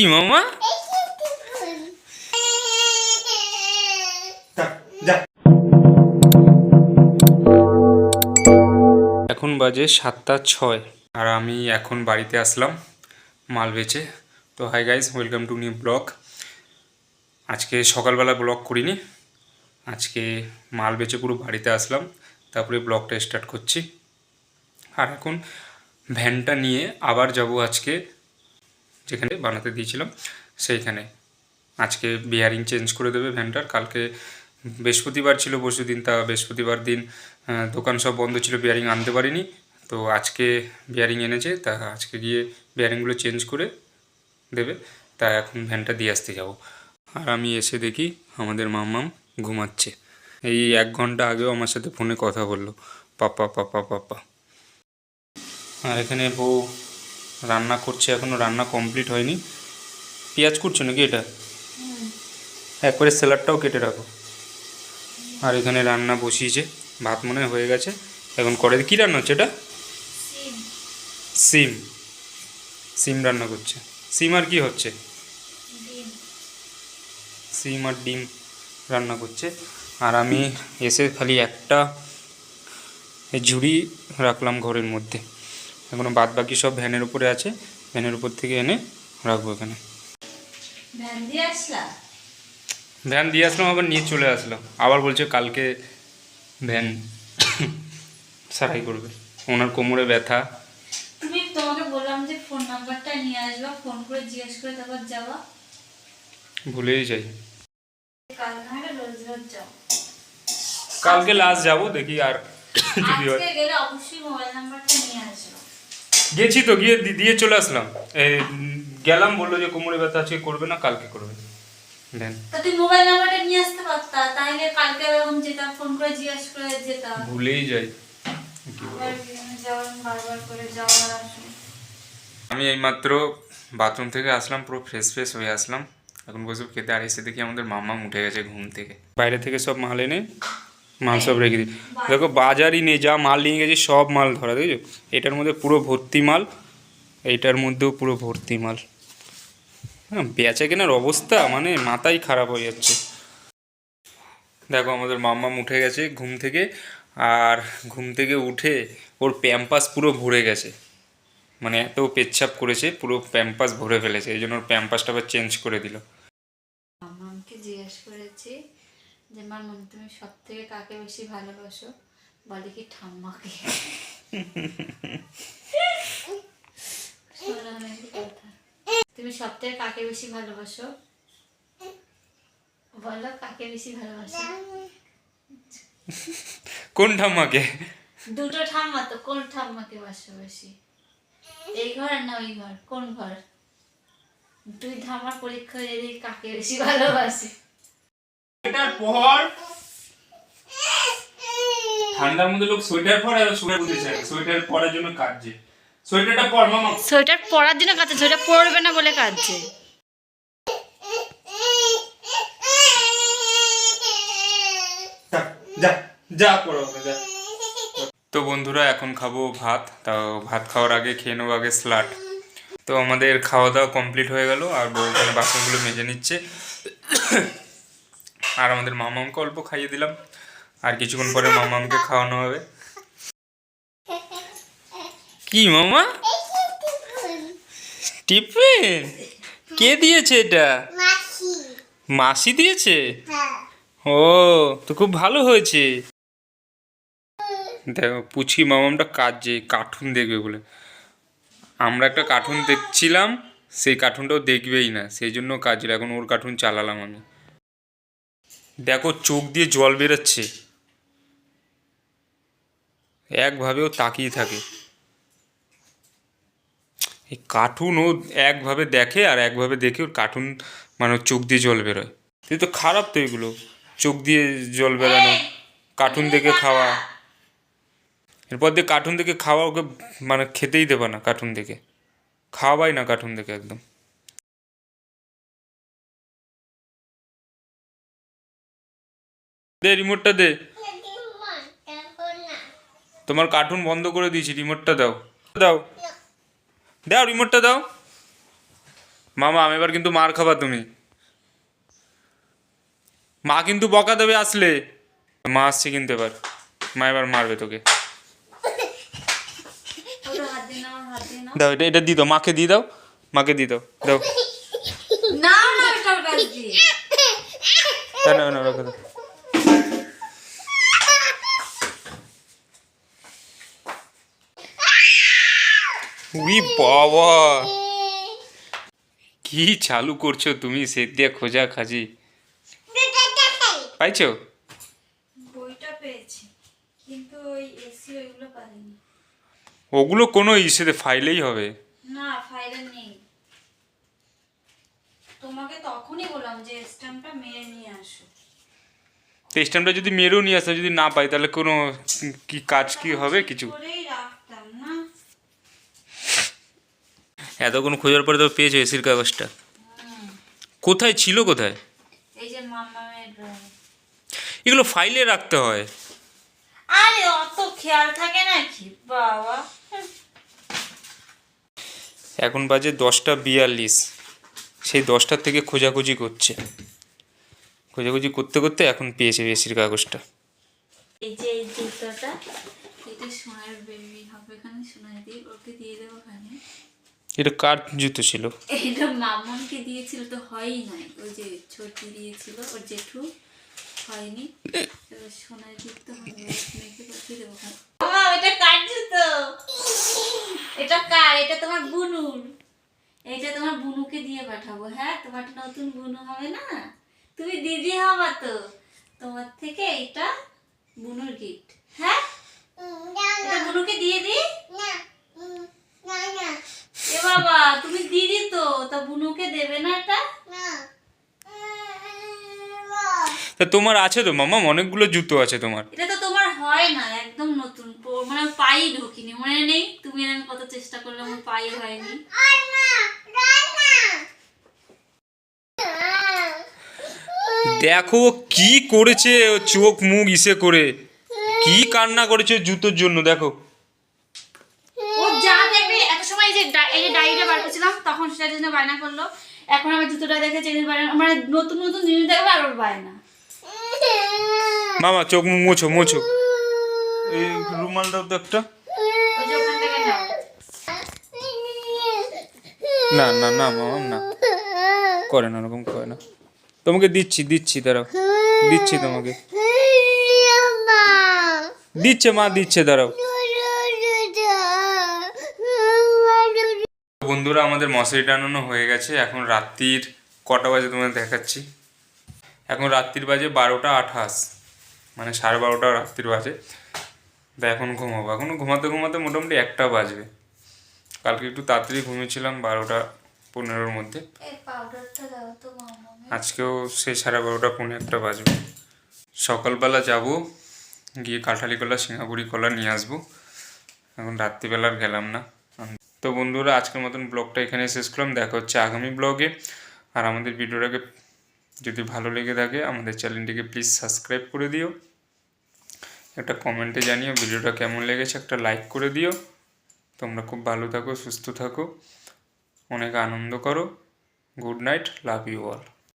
কি মামা? এখন বাজে সাতটা ছয় আর আমি এখন বাড়িতে আসলাম মাল বেচে। তো hi guys welcome to new blog আজকে সকালবেলা ব্লগ করিনি আজকে মাল বেচে পুরো বাড়িতে আসলাম তারপরে ব্লগটা স্টার্ট করছি। আর এখন ভ্যানটা নিয়ে আবার যাব আজকে যেখানে বানাতে দিয়েছিলাম, সেইখানে। আজকে বিয়ারিং চেঞ্জ করে দেবে ভ্যানটার। কালকে বৃহস্পতিবার ছিল পরশু দিন, তা বৃহস্পতিবার দিন দোকান সব বন্ধ ছিল বিয়ারিং আনতে পারিনি। তো আজকে বিয়ারিং এনেছে, তা আজকে গিয়ে বিয়ারিংগুলো চেঞ্জ করে দেবে। তা এখন ভ্যানটা দিয়ে আসতে যাব। আর আমি এসে দেখি আমাদের মাম্মাম ঘুমাচ্ছে। এই এক ঘণ্টা আগেও আমার সাথে ফোনে কথা বলল। পাপা পাপা পাপা আর এখানে বউ রান্না করছে এখনও রান্না কমপ্লিট হয়নি। পেঁয়াজ করছ নাকি এটা? একবারে স্যালাডটাও কেটে রাখো। আর এখানে রান্না বসিয়েছে ভাত মনে হয় হয়ে গেছে। এখন করে কী রান্না হচ্ছে এটা? সিম। সিম। রান্না করছে। সিম আর কি হচ্ছে? সিম আর ডিম রান্না করছে। আর আমি এসে খালি একটা ঝুড়ি রাখলাম ঘরের মধ্যে। এখনও বাদ বাকি সব ভ্যানের উপরে আছে। ভ্যানের উপর থেকে এনে রাখব এখানে। ভ্যান দিয়ে আসলাম? আবার নিয়ে চলে আসলো আবার বলছে কালকে ভ্যান সারাই করবে। ওনার কোমরে ব্যথা। তুমি তোমাকে বললাম যে ফোন নাম্বারটা নিয়ে আসবা ফোন করে জিজ্ঞেস করে তারপর যাবা। ভুলেই যাই। কালকে লাস্ট যাব। দেখি আর যদি হয়। আজকে গেলে অবশ্যই মোবাইল নাম্বারটা নিয়ে আসবা গেছি তো গিয়ে দিয়ে চলে আসলাম। গেলাম বলল যে কোমরে ব্যথা আছে করবে না কালকে করবে। ভ্যান তা তুমি মোবাইল নাম্বারটা নিয়ে আসতে পারতা তাহলে কালকে এরকম যেতাম ফোন করে জিজ্ঞেস করে যেতাম। ভুলেই যাই। আমি এইমাত্র বাথরুম থেকে আসলাম পুরো ফ্রেশ ফ্রেশ হয়ে আসলাম। এখন বসে খেতে আর এসে দেখি আমাদের মামা উঠে গেছে ঘুম থেকে। বাইরে থেকে সব মাল এনে মাল সব রেখে দিই। দেখো বাজারই নেই, যা মাল নিয়ে গেছি সব মাল ধরা, দেখছ? এটার মধ্যে পুরো ভর্তি মাল, এইটার মধ্যেও পুরো ভর্তি মাল। হ্যাঁ বেচা কেনার অবস্থা মানে মাথাই খারাপ হয়ে যাচ্ছে। দেখো আমাদের মাম্মা উঠে গেছে ঘুম থেকে, আর ঘুম থেকে উঠে ওর প্যাম্পাস পুরো ভরে গেছে। মানে এত পেচ্ছাপ করেছে, পুরো প্যাম্পাস ভরে ফেলেছে, এই জন্য ওর প্যাম্পাসটা আবার চেঞ্জ করে দিল। যে মামন তুমি সব থেকে কাকে বেশি ভালোবাসো? বলে কি ঠাম্মাকে। তুমি সব থেকে কাকে বেশি ভালোবাসো? বলো কাকে বেশি ভালোবাসো? কোন ঠাম্মাকে? দুটো ঠাম্মা তো কোন ঠাম্মাকে বাসো বেশি? এই ঘর না ওই ঘর? কোন ঘর? দুই ঠাম্মার পরীক্ষা দিয়ে কাকে বেশি ভালোবাসি? সোয়েটার পর ঠান্ডার মধ্যে লোক সোয়েটার পরে আর সোয়েটার বুঝতে চায় সোয়েটার পরার জন্য কাজছে সোয়েটারটা পর মামা। সোয়েটার পরার জন্য কাছে সোয়েটার পরবে না বলে কাঁদছে। যা, যা যা পড়ো যা। তো বন্ধুরা এখন খাব ভাত। তাও ভাত খাওয়ার আগে খেয়ে নেব আগে স্লাট তো আমাদের খাওয়া দাওয়া কমপ্লিট হয়ে গেল আর বউ এখানে বাসনগুলো মেজে নিচ্ছে। আর আমাদের মামামকে অল্প খাইয়ে দিলাম। আর কিছুক্ষণ পরে মামামকে খাওয়ানো হবে। কি মামা? টিফিন কে দিয়েছে এটা? মাসি দিয়েছে? ও, তো খুব ভালো হয়েছে। দেখো, পুচকি মামামটা কাজে কার্টুন দেখবে বলে। আমরা একটা কার্টুন দেখছিলাম, সেই কার্টুনটাও দেখবেই না। সেই জন্য কাজের, এখন ওর কার্টুন চালালাম আমি। দেখো চোখ দিয়ে জল বেরোচ্ছে। একভাবেও তাকিয়ে থাকে। এই কার্টুন ও একভাবে দেখে আর একভাবে দেখে ওর কার্টুন মানে চোখ দিয়ে জল বেরোয়। এই তো খারাপ তো এগুলো। চোখ দিয়ে জল বেরানো কার্টুন দেখে খাওয়া। এরপর দিয়ে কার্টুন দেখে খাওয়া ওকে মানে খেতেই দেবে না কার্টুন দেখে। খাওয়াই না কার্টুন দেখে একদম। দে রিমোটটা দে। তোমার কার্টুন বন্ধ করে দিয়েছি রিমোটটা দাও। দাও। দাও রিমোটটা দাও। মামা আমি এবার কিন্তু মার খাবা তুমি। মা কিন্তু বকা দেবে আসলে। মা আসছে কিন্তু এবার। মা এবার মারবে তোকে। দাও এটা এটা দিয়ে দাও মাকে দিয়ে দাও। মাকে দিয়ে দাও। দাও। না, না, না, উই বাবা। কি চালু করছ তুমি সে দিয়ে খোঁজা খাজি? পাইছো? বইটা পেয়েছি কিন্তু ওই এসি ওইগুলো পাইনি। ওগুলো কোনো ইস্যুতে ফাইলেই হবে। না ফাইলে নেই। তোমাকে তখনই বললাম যে স্ট্যাম্পটা মেরে নিয়ে আসো। তো স্ট্যাম্পটা যদি মেরেও নিয়ে আসে যদি না পাই তাহলে কোনো কি কাজ কি হবে কিছু? এতক্ষণ খোঁজার পরে তো পেয়েছ এসির কাগজটা। কোথায় ছিল কোথায়? এগুলো ফাইলে রাখতে হয়। আরে অত খেয়াল থাকে নাকি বাবা। এখন বাজে দশটা বিয়াল্লিশ। সেই দশটার থেকে খোঁজাখুঁজি করছে। খোঁজাখুঁজি করতে করতে এখন পেয়েছে এসির কাগজটা। এই যে এই জুতোটা এটা সোনার বেবি হবে এখানে সোনার দিয়ে ওকে দিয়ে দেবো ওখানে। এটা কার জুতো ছিল? এটা মামনকে দিয়েছিল তো হয়ই নাই। ওই যে ছোটি দিয়েছিল ওর জেঠু হয়নি। সোনার জুতো মেয়েকে পাঠিয়ে দেবো ওখানে এটা কার জুতো? এটা কার? এটা তোমার বুনুর। এটা তোমার বুনুকে দিয়ে পাঠাবো হ্যাঁ? তোমার নতুন বুনু হবে না? তুমি দিদি হবা তো। তোমার থেকে এটা বুনুর গিফট হ্যাঁ এটা বুনুকে দিয়ে দিই এ বাবা তুমি দিদি তো তা বুনুকে দেবে না এটা তা তোমার আছে তো মামা অনেকগুলো জুতো আছে তোমার। এটা তো তোমার হয় না একদম নতুন। মানে পাই ঢুকিনি মনে নেই তুমি আমি কত চেষ্টা করলে আমার পাই হয়নি। দেখো কি করেছে চোখ মুখ ইসে করে। কি কান্না করেছে জুতোর জন্য দেখো। ও যা দেখবে এত সময় যে এই যে ডায়েরিটা বার করছিলাম তখন সেটার জন্য বায়না করল। এখন আমার জুতোটা দেখে চেঞ্জ বায়না মানে নতুন নতুন জিনিস দেখবে আর ওর বায়না। মামা চোখ মোছো মোছো। এই রুমাল দাও তো একটা। না না না মামা না। করে না ওরকম করে না। তোমাকে দিচ্ছি দিচ্ছি দাঁড়াও। দিচ্ছি তোমাকে। দিচ্ছে মা দিচ্ছে দাঁড়াও। বন্ধুরা আমাদের মশারি টানানো হয়ে গেছে। এখন রাত্রির কটা বাজে তোমাদের দেখাচ্ছি। এখন রাত্রির বাজে বারোটা আঠাশ। মানে সাড়ে বারোটা রাত্রির বাজে। তা এখন ঘুমাবো। এখন ঘুমাতে ঘুমাতে মোটামুটি একটা বাজবে। কালকে একটু তাড়াতাড়ি ঘুমিয়েছিলাম বারোটা পনেরোর মধ্যে। আজকেও সেই সাড়ে বারোটা পৌনে একটা বাজবে। সকালবেলা যাব গিয়ে কাঁঠালি কলা সিঙ্গাপুরি কলা নিয়ে আসব। এখন রাত্রিবেলা আর গেলাম না। তো বন্ধুরা আজকের মতন ব্লগটা এখানে শেষ করলাম। দেখা হচ্ছে আগামী ব্লগে। আর আমাদের ভিডিওটাকে যদি ভালো লেগে থাকে আমাদের চ্যানেলটিকে প্লিজ সাবস্ক্রাইব করে দিও। একটা কমেন্টে জানিও ভিডিওটা কেমন লেগেছে, একটা লাইক করে দিও। তোমরা খুব ভালো থাকো, সুস্থ থাকো। অনেক আনন্দ করো। Good night love you all